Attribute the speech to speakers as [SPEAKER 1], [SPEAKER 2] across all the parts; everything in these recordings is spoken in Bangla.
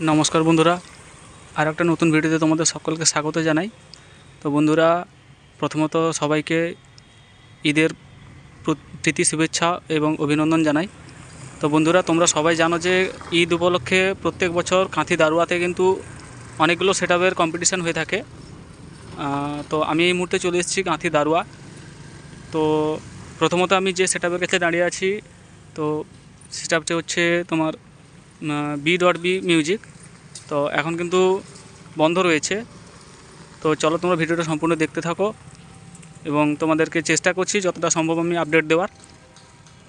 [SPEAKER 1] নমস্কার বন্ধুরা আর একটা নতুন ভিডিওতে তোমাদের সকলকে স্বাগত জানাই। তো বন্ধুরা, প্রথমত সবাইকে ঈদের প্র- প্রীতি শুভেচ্ছা এবং অভিনন্দন জানাই। তো বন্ধুরা, তোমরা সবাই জানো যে ঈদ উপলক্ষে প্রত্যেক বছর কাঁথি দারুয়াতে কিন্তু অনেকগুলো সেট আপের কম্পিটিশান হয়ে থাকে। তো আমি এই মুহূর্তে চলে এসেছি কাঁথি দারুয়া। তো প্রথমত আমি যে সেট আপের কাছে দাঁড়িয়ে আছি, তো সেট আপটি হচ্ছে তোমার বি ডট বি মিউজিক তো এখন কিন্তু বন্ধ রয়েছে। তো চলো তোমরা ভিডিওটা সম্পূর্ণ দেখতে থাকো এবং তোমাদেরকে চেষ্টা করছি যতটা সম্ভব আমি আপডেট দেওয়ার।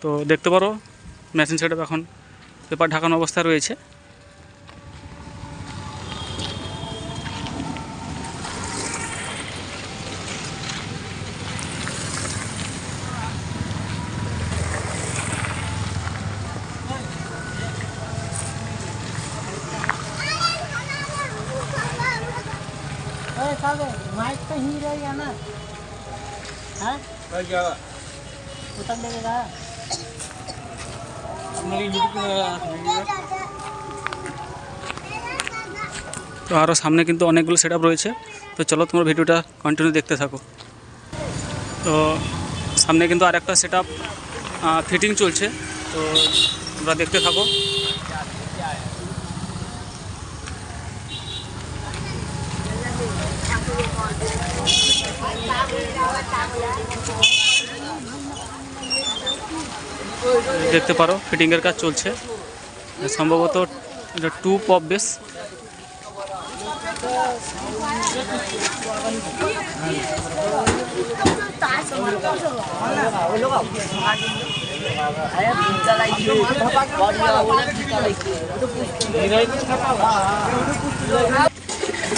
[SPEAKER 1] তো দেখতে পারো মেশিন সেট এখন পেপার ঢাকানো অবস্থা রয়েছে।
[SPEAKER 2] अरे साले माइक तो ही रहेगा ना हाँ उतर देगा
[SPEAKER 1] তো আরও সামনে কিন্তু অনেকগুলো সেট রয়েছে তো চলো তোমার ভিডিওটা কন্টিনিউ দেখতে থাকো তো সামনে কিন্তু আরেকটা সেট আপ ফিটিং চলছে তো তোমরা দেখতে থাকো দেখতে পারো, ফিটিংয়ের কাজ চলছে। সম্ভবত এটা টু পপ বেস।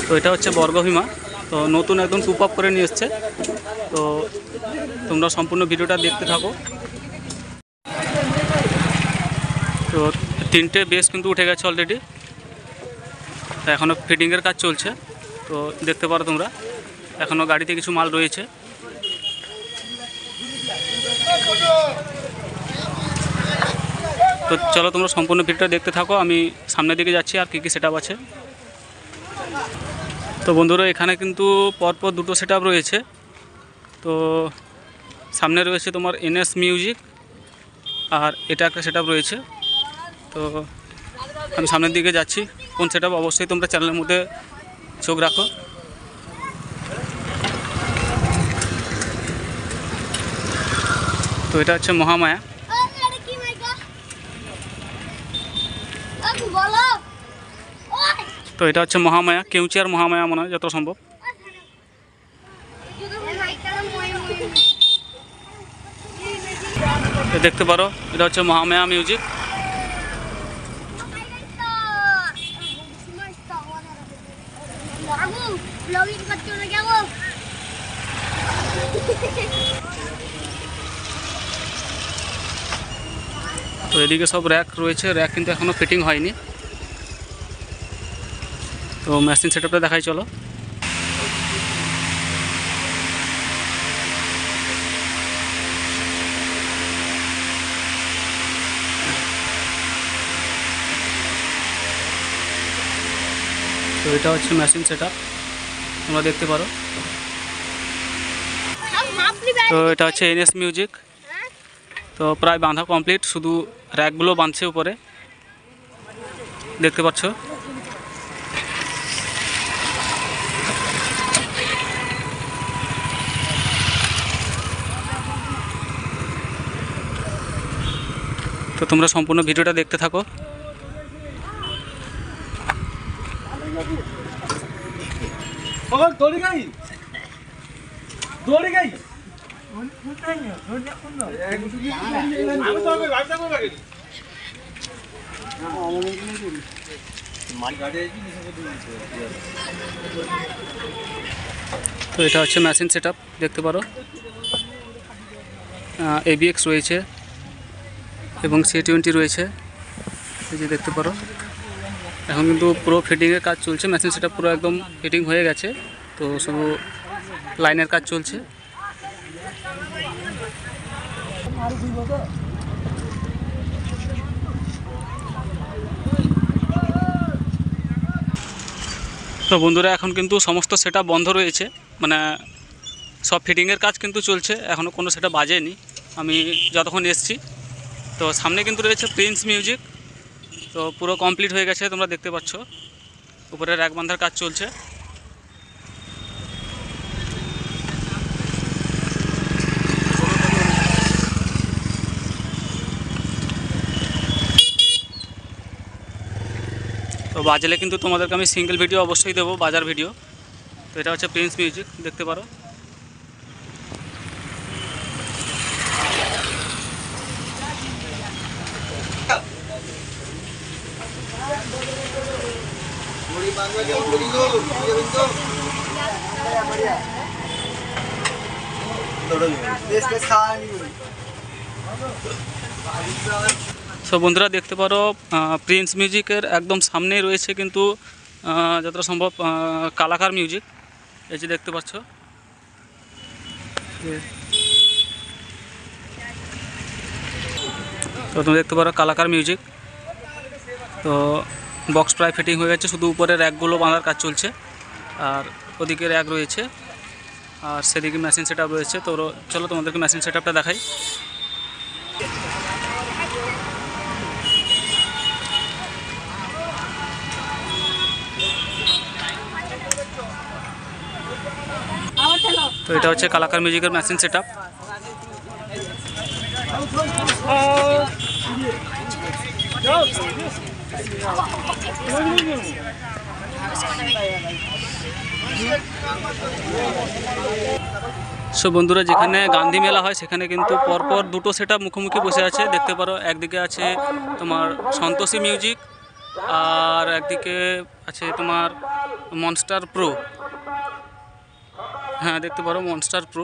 [SPEAKER 1] তো এটা হচ্ছে বর্গভীমা। তো নতুন একদম টু পপ করে নিয়ে এসছে। তো তোমরা সম্পূর্ণ ভিডিওটা দেখতে থাকো। তো তিনটে বেস কিন্তু উঠে গেছে অলরেডি তা এখনও ফিটিংয়ের কাজ চলছে। তো দেখতে পারো তোমরা এখনও গাড়িতে কিছু মাল রয়েছে। তো চলো তোমরা সম্পূর্ণ ভিডিওটা দেখতে থাকো, আমি সামনের দিকে যাচ্ছি আর কী কী সেট আছে। তো বন্ধুরা, এখানে কিন্তু পরপর দুটো সেট রয়েছে। তো সামনে রয়েছে তোমার এনএস মিউজিক আর এটা একটা সেট রয়েছে। তো আমি সামনের দিকে যাচ্ছি। কোন সেট অবশ্যই তোমরা চ্যানেলের মধ্যে চোখ রাখো। তো এটা হচ্ছে মহামায়া। তো এটা হচ্ছে মহামায়া কেউচি আর মহামায়া মনে হয় যত সম্ভব তো দেখতে পারো, এটা হচ্ছে মহামায়া মিউজিক তো এদিকে সব র্যাক রয়েছে র্যাক কিন্তু এখনও ফিটিং হয়নি। তো মেশিন সেটআপটা দেখাই, চলো। তো এটা হচ্ছে মেশিন সেটআপ তোমরা দেখতে পারো। তো এটা হচ্ছে এনএস মিউজিক তো প্রায় বাঁধা কমপ্লিট শুধু র্যাকগুলো বাঁধছে উপরে। দেখতে পাচ্ছ? তো তোমরা সম্পূর্ণ ভিডিওটা দেখতে থাকো।
[SPEAKER 3] কমল দৌড়ে গাই। দৌড়ে গাই। তো
[SPEAKER 1] এটা হচ্ছে মেশিন সেট দেখতে পারো। এবিএক্স রয়েছে এবং সি টোয়েন্টি রয়েছে। এই যে দেখতে পারো। এখন কিন্তু পুরো ফিটিংয়ের কাজ চলছে মেশিন সেটা পুরো একদম ফিটিং হয়ে গেছে, তো শুধু লাইনের কাজ চলছে। তো বন্ধুরা, এখন কিন্তু সমস্ত সেটা বন্ধ রয়েছে মানে সব ফিটিংয়ের কাজ কিন্তু চলছে এখনও কোনো সেটা বাজেনি। আমি যতক্ষণ এসছি, তো সামনে কিন্তু রয়েছে প্রিন্স মিউজিক তো পুরো কমপ্লিট হয়ে গেছে, তোমরা দেখতে পাচ্ছ। উপরে র্যাক বাঁধার কাজ চলছে। তো বাজলে কিন্তু তোমাদেরকে আমি সিঙ্গেল ভিডিও অবশ্যই দেবো, বাজার ভিডিও তো এটা হচ্ছে প্রিন্স মিউজিক দেখতে পারো। সো বন্ধুরা, দেখতে পারো প্রিন্স মিউজিকের একদম সামনেই রয়েছে কিন্তু যতটা সম্ভব কালাকার মিউজিক এই যে দেখতে পাচ্ছ। তো তুমি দেখতে পারো কালাকার মিউজিক তো বক্স প্রায় ফিটিং হয়ে গেছে, শুধু উপরে র্যাকগুলো বাঁধার কাজ চলছে, আর ওদিকে র্যাক রয়েছে, আর সেদিকে মেশিন সেট রয়েছে, তো চলো তোমাদেরকে মেশিন সেট দেখাই। তো এটা হচ্ছে কালাকার মিউজিকের মেশিন সেট সো বন্ধুরা, যেখানে গান্ধী মেলা হয়, সেখানে কিন্তু পরপর দুটো সেটা মুখোমুখি বসে আছে। দেখতে পারো, একদিকে আছে তোমার সন্তোষী মিউজিক আর একদিকে আছে তোমার মনস্টার প্রো হ্যাঁ দেখতে পারো মনস্টার প্রো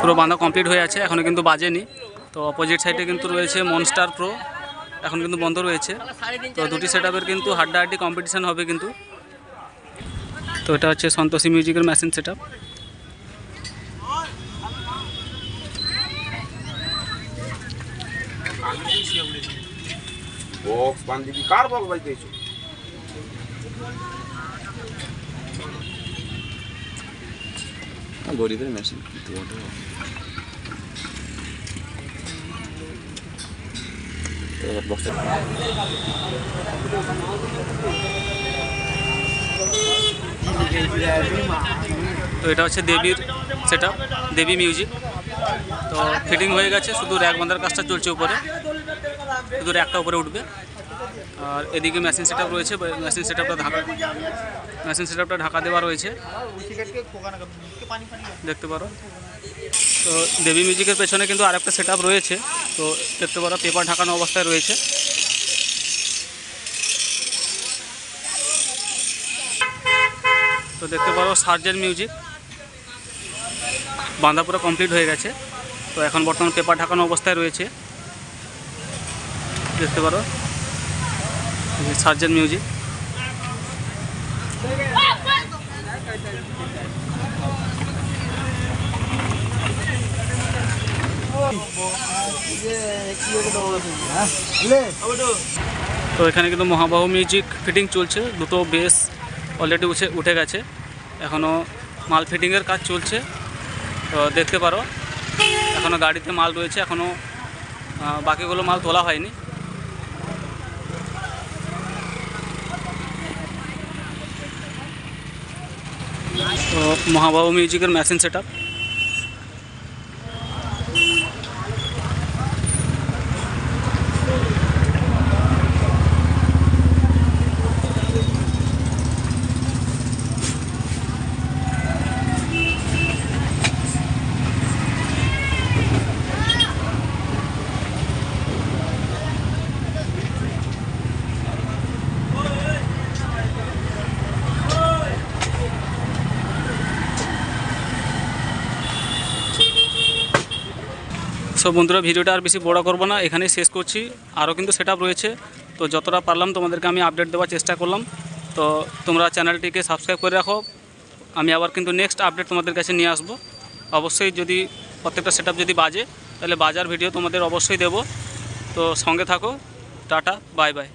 [SPEAKER 1] পুরো বাঁধা কমপ্লিট হয়ে আছে এখনও কিন্তু বাজেনি। তো অপোজিট সাইডে কিন্তু রয়েছে মনস্টার প্রো এখন কিন্তু বন্ধ রয়েছে। তো দুটি সেট কিন্তু হাড্ডাহাড্ডি কম্পিটিশান হবে কিন্তু। তো এটা হচ্ছে সন্তোষী মিউজিকের মেশিন সেট
[SPEAKER 4] বক্স বান্ধিবি, কার বক্স বাজতেছ গরিবের মেশিন
[SPEAKER 1] তো এটা হচ্ছে দেবীর সেট দেবী মিউজিক তো ফিটিং হয়ে গেছে, শুধু র্যাক বাঁধার কাজটা চলছে উপরে। শুধু র্যাকটা উপরে উঠবে। আর এদিকে মেশিন সেট রয়েছে মেশিন সেট ঢাকা মেশিন সেট ঢাকা দেওয়া রয়েছে। দেখতে পারো। তো দেবী মিউজিকের পেছনে কিন্তু আরেকটা সেট রয়েছে। তো দেখতে পারো পেপার ঢাকানো অবস্থায় রয়েছে। তো দেখতে পারো সার্জেন মিউজিক বাঁধা পুরো কমপ্লিট হয়ে গেছে। তো এখন বর্তমান পেপার ঢাকানো অবস্থায় রয়েছে। দেখতে পারো। সার্জেন মিউজিক। তো এখানে কিন্তু মহাবাহু মিউজিক ফিটিং চলছে। দুটো বেস অলরেডি উঠে উঠে গেছে। এখনও মাল ফিটিংয়ের কাজ চলছে। তো দেখতে পারো এখনও গাড়িতে মাল রয়েছে। এখনও বাকিগুলো মাল তোলা হয়নি। তো মহাবাহু মিউজিকের মেশিন সেট বন্ধুরা, ভিডিওটা আর বেশি বড় করব না, এখানেই শেষ করছি। আরও কিন্তু সেট রয়েছে। তো যতটা পারলাম তোমাদেরকে আমি আপডেট দেওয়ার চেষ্টা করলাম। তো তোমরা চ্যানেলটিকে সাবস্ক্রাইব করে রাখো। আমি আবার কিন্তু নেক্সট আপডেট তোমাদের কাছে নিয়ে আসব। অবশ্যই যদি প্রত্যেকটা সেট যদি বাজে, তাহলে বাজার ভিডিও তোমাদের অবশ্যই দেব। তো সঙ্গে থাকো। Tata bye bye